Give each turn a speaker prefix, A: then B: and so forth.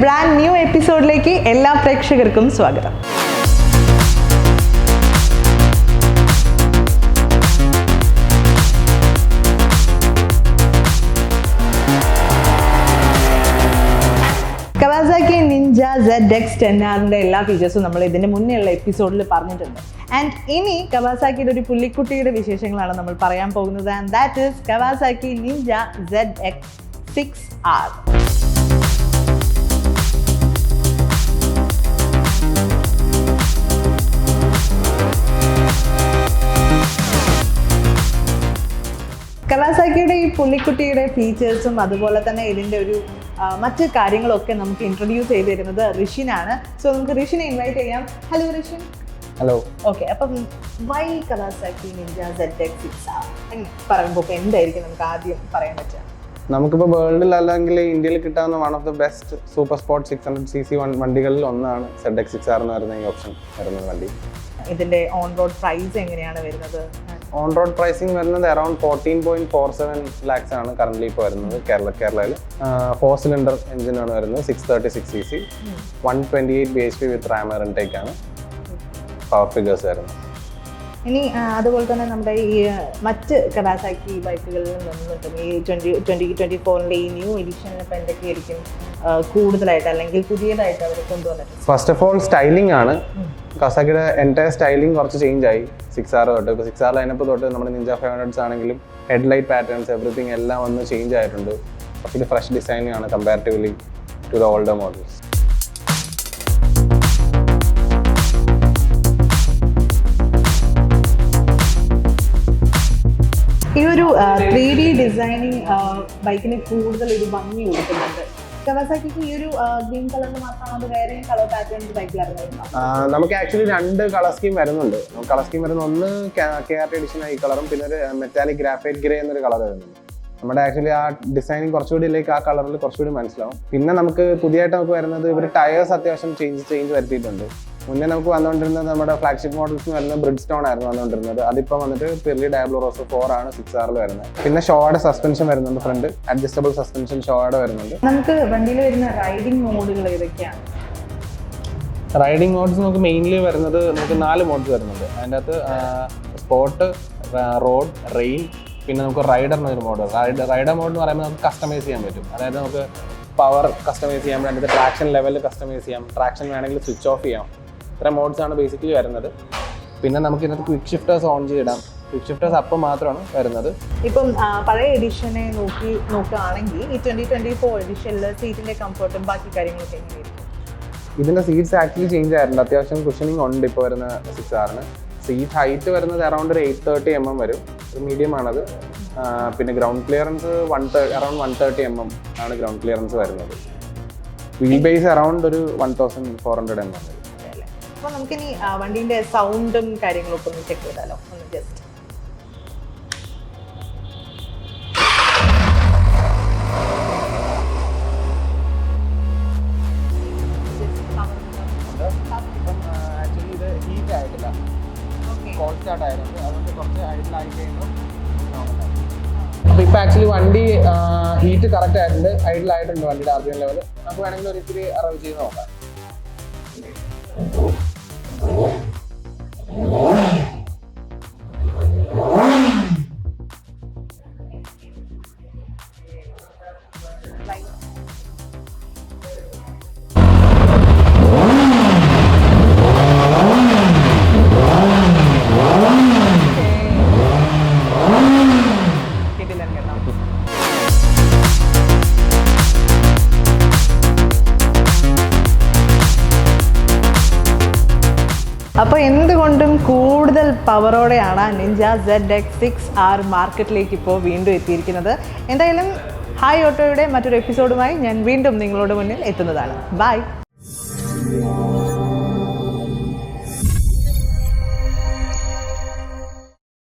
A: Brand new എപ്പിസോഡിലേക്ക് എല്ലാ പ്രേക്ഷകർക്കും സ്വാഗതം. Kawasaki Ninja Z X ten ആറിന്റെ എല്ലാ ഫീച്ചേഴ്സും നമ്മൾ ഇതിന്റെ മുന്നേയുള്ള എപ്പിസോഡിൽ പറഞ്ഞിട്ടുണ്ട്. ആൻഡ് ഇനി കവാസാക്കിയുടെ ഒരു പുള്ളിക്കുട്ടിയുടെ വിശേഷങ്ങളാണ് നമ്മൾ പറയാൻ പോകുന്നത്. And that is Kawasaki Ninja Z X six R പുള്ളിക്കുട്ടിയുടെ ഫീച്ചേഴ്സും അതുപോലെ തന്നെ ഇതിന്റെ ഒരു മറ്റ് കാര്യങ്ങളൊക്കെ നമുക്ക് ഇൻട്രൊഡ്യൂസ് ചെയ്ത് തരുന്നത് ഋഷിനാണ്. സോ നമുക്ക് ഋഷിനെ ഇൻവൈറ്റ് ചെയ്യാം. ഹലോ ഋഷിൻ
B: ഹലോ
A: ഓക്കെ അപ്പം why Kawasaki Ninja Z X six പറയുമ്പോൾ എന്തായിരിക്കും നമുക്ക് ആദ്യം പറയാൻ പറ്റുക?
B: നമുക്കിപ്പോൾ വേൾഡിൽ അല്ലെങ്കിൽ ഇന്ത്യയിൽ കിട്ടാവുന്ന one of the best super sport six hundred C C വണ്ടികളിൽ ഒന്നാണ് സെഡ് എക്സ് സിക്സ് ആർ എന്ന് പറയുന്ന ഈ ഓപ്ഷൻ വരുന്ന വണ്ടി.
A: ഇതിന്റെ ഓൺ റോഡ് പ്രൈസ് എങ്ങനെയാണ് വരുന്നത്?
B: ഓൺ റോഡ് പ്രൈസിങ് വരുന്നത് around fourteen point four seven lakhs ആണ് കറന്റ് ഇപ്പോൾ വരുന്നത് കേരള കേരളയിൽ ഫോർ സിലിണ്ടർ എഞ്ചിനാണ് വരുന്നത് six thirty six C C one twenty eight B H P with ram air intake ആണ്. പവർ ഫിഗേഴ്സ് വരുന്നത്.
A: ഇനി അതുപോലെ തന്നെ നമ്മുടെ ഈ മറ്റ് കവാസാക്കി ബൈക്കുകളിൽ നിന്നും ഈ ട്വന്റി ട്വന്റി ട്വന്റി ഫോറിന്റെ ഈ ന്യൂ എഡിഷനിൽ ഇപ്പോൾ എന്തൊക്കെയായിരിക്കും കൂടുതലായിട്ട് അല്ലെങ്കിൽ പുതിയതായിട്ട് അവർ കൊണ്ടുവന്നിട്ടുണ്ട്
B: ഫസ്റ്റ് ഓഫ് ഓൾ സ്റ്റൈലിംഗ് ആണ്. കസാക്കിയുടെ എന്റെ സ്റ്റൈലിംഗ് കുറച്ച് ചേഞ്ച് ആയി. സിക്സ് ആർ തൊട്ട്. ഇപ്പോൾ സിക്സ് ആർ ലൈനപ്പ് തൊട്ട് നമ്മുടെ നിഞ്ച ഫൈവ് ഹൺഡ്രഡ്സ് ആണെങ്കിലും ഹെഡ്ലൈറ്റ് പാറ്റേൺസ് എവറിത്തിങ് എല്ലാം ഒന്ന് ചേഞ്ച് ആയിട്ടുണ്ട്. കുറച്ചുകൂടി ഫ്രഷ് ഡിസൈനിങ് ആണ് comparatively to the older models
A: ഈ ഒരു ത്രീ ഡി ഡിസൈനിങ് ബൈക്കിന് കൂടുതൽ ഒരു ഭംഗി കൊടുക്കുന്നുണ്ട്. കവാസാക്കിക്ക് ഒരു ഗ്രീൻ കളറിൽ മാത്രമാണ് വേറെ കളർ പാറ്റേൺസ് ബൈക്കിൽ ഇറങ്ങുന്നത്
B: നമുക്ക് ആക്ച്വലി രണ്ട് കളർ സ്കീം വരുന്നുണ്ട്. കളർ സ്കീം വരുന്ന ഒന്ന് കെ ആർ ടി എഡിഷൻ ഈ കളറും പിന്നെ ഒരു മെറ്റാലിക് ഗ്രാഫൈറ്റ് ഗ്രേ എന്നൊരു കളർ വരുന്നുണ്ട്. നമ്മുടെ ആക്ച്വലി ആ ഡിസൈനിങ് കുറച്ചുകൂടി ഇല്ലേക്ക് ആ കളറിൽ കുറച്ചുകൂടി മനസ്സിലാവും. പിന്നെ നമുക്ക് പുതിയതായിട്ട് നമുക്ക് വരുന്നത് ഇവർ ടയേഴ്സ് അത്യാവശ്യം ചേഞ്ച് ചേഞ്ച് വരുത്തിയിട്ടുണ്ട്. മുന്നേ നമുക്ക് വന്നുകൊണ്ടിരുന്നത് നമ്മുടെ ഫ്ലാഗ്ഷിപ്പ് മോഡൽസ് വരുന്നത് ബ്രിഡ് സ്റ്റോൺ ആയിരുന്നു വന്നുകൊണ്ടിരുന്നത്. അതിപ്പോൾ വന്നിട്ട് പെർലി ഡാബ്ലോ റോസ് ഫോർ ആണ് സിക്സ് ആറിൽ വരുന്നത്. പിന്നെ ഷോയുടെ സസ്പെൻഷൻ വരുന്നുണ്ട് ഫ്രണ്ട് അഡ്ജസ്റ്റബിൾ സസ്പെൻഷൻ ഷോയുടെ വരുന്നുണ്ട്.
A: നമുക്ക് വണ്ടിയിൽ വരുന്ന റൈഡിംഗ് മോഡുകൾ ഏതൊക്കെയാണ്?
B: റൈഡിംഗ് മോഡ്സ് നമുക്ക് മെയിൻലി വരുന്നത് നമുക്ക് നാല് മോഡ്സ് വരുന്നുണ്ട്. അതിന്റെ അകത്ത് സ്പോട്ട് റോഡ് റെയിൽ പിന്നെ നമുക്ക് റൈഡർ എന്നൊരു മോഡ് റൈഡർ റൈഡർ മോഡ് എന്ന് പറയുമ്പോൾ നമുക്ക് കസ്റ്റമൈസ് ചെയ്യാൻ പറ്റും. അതായത് നമുക്ക് പവർ കസ്റ്റമൈസ് ചെയ്യാം അതിന്റെ ട്രാക്ഷൻ ലെവൽ കസ്റ്റമൈസ് ചെയ്യാം. ട്രാക്ഷൻ വേണമെങ്കിൽ സ്വിച്ച് ഓഫ് ചെയ്യാം. ഇത്ര മോഡ്സ് ആണ് ബേസിക്കലി വരുന്നത്. പിന്നെ നമുക്ക് ഇതിനകത്ത് ക്വിക്ക് ഷിഫ്റ്റേഴ്സ് ഓൺ ചെയ്തിടാം. ക്വിക്ക് ഷിഫ്റ്റേഴ്സ് അപ്പം മാത്രമാണ് വരുന്നത്.
A: ഇപ്പം പഴയ എഡിഷനെ നോക്കി നോക്കുകയാണെങ്കിൽ ഈ ട്വന്റി ട്വന്റി ഫോർ എഡിഷനിൽ സീറ്റിന്റെ കംഫർട്ടും ബാക്കി കാര്യങ്ങളൊക്കെ എങ്ങനെയായിരിക്കും?
B: ഇതിന്റെ സീറ്റ്സ് ആക്ച്വലി ചേഞ്ച് ആയിട്ടുണ്ട്. അത്യാവശ്യം കുഷനിങ് ഉണ്ട് ഇപ്പോൾ വരുന്ന സിക്സ് ആറിന് സീറ്റ് ഹൈറ്റ് വരുന്നത് അറൗണ്ട് ഒരു എയ്റ്റ് തേർട്ടി എം എം വരും. ഒരു മീഡിയം ആണത്. പിന്നെ ground clearance one around one thirty M M ആണ് ഗ്രൗണ്ട് ക്ലിയറൻസ് വരുന്നത്. വീൽ ബേസ് അറൗണ്ട് ഒരു one thousand four hundred M M വരും.
A: അപ്പോൾ നമുക്കിനി ഇനി വണ്ടീന്റെ സൗണ്ടും കാര്യങ്ങളൊക്കെ ഒന്ന് ചെക്ക് ചെയ്താലോ? ഒന്ന് ജസ്റ്റ് അപ്പൊ
B: ഇപ്പൊ ആക്ച്വലി വണ്ടി ഹീറ്റ് കറക്റ്റ് ആയിട്ടുണ്ട്. ഐഡിലായിട്ടുണ്ട് വണ്ടിയുടെ ആർ പി എം ലെവൽ നമുക്ക് വേണമെങ്കിൽ ഒരു ഇത്തിരി അറവ് ചെയ്ത് നോക്കാം.
A: すごい! അപ്പോൾ എന്തുകൊണ്ടും കൂടുതൽ പവറോടെയാണ് Ninja Z X six R മാർക്കറ്റിലേക്ക് ഇപ്പോൾ വീണ്ടും എത്തിയിരിക്കുന്നത്. എന്തായാലും ഹായ് ഓട്ടോയുടെ മറ്റൊരു എപ്പിസോഡുമായി ഞാൻ വീണ്ടും നിങ്ങളോട് മുന്നിൽ എത്തുന്നതാണ്. ബൈ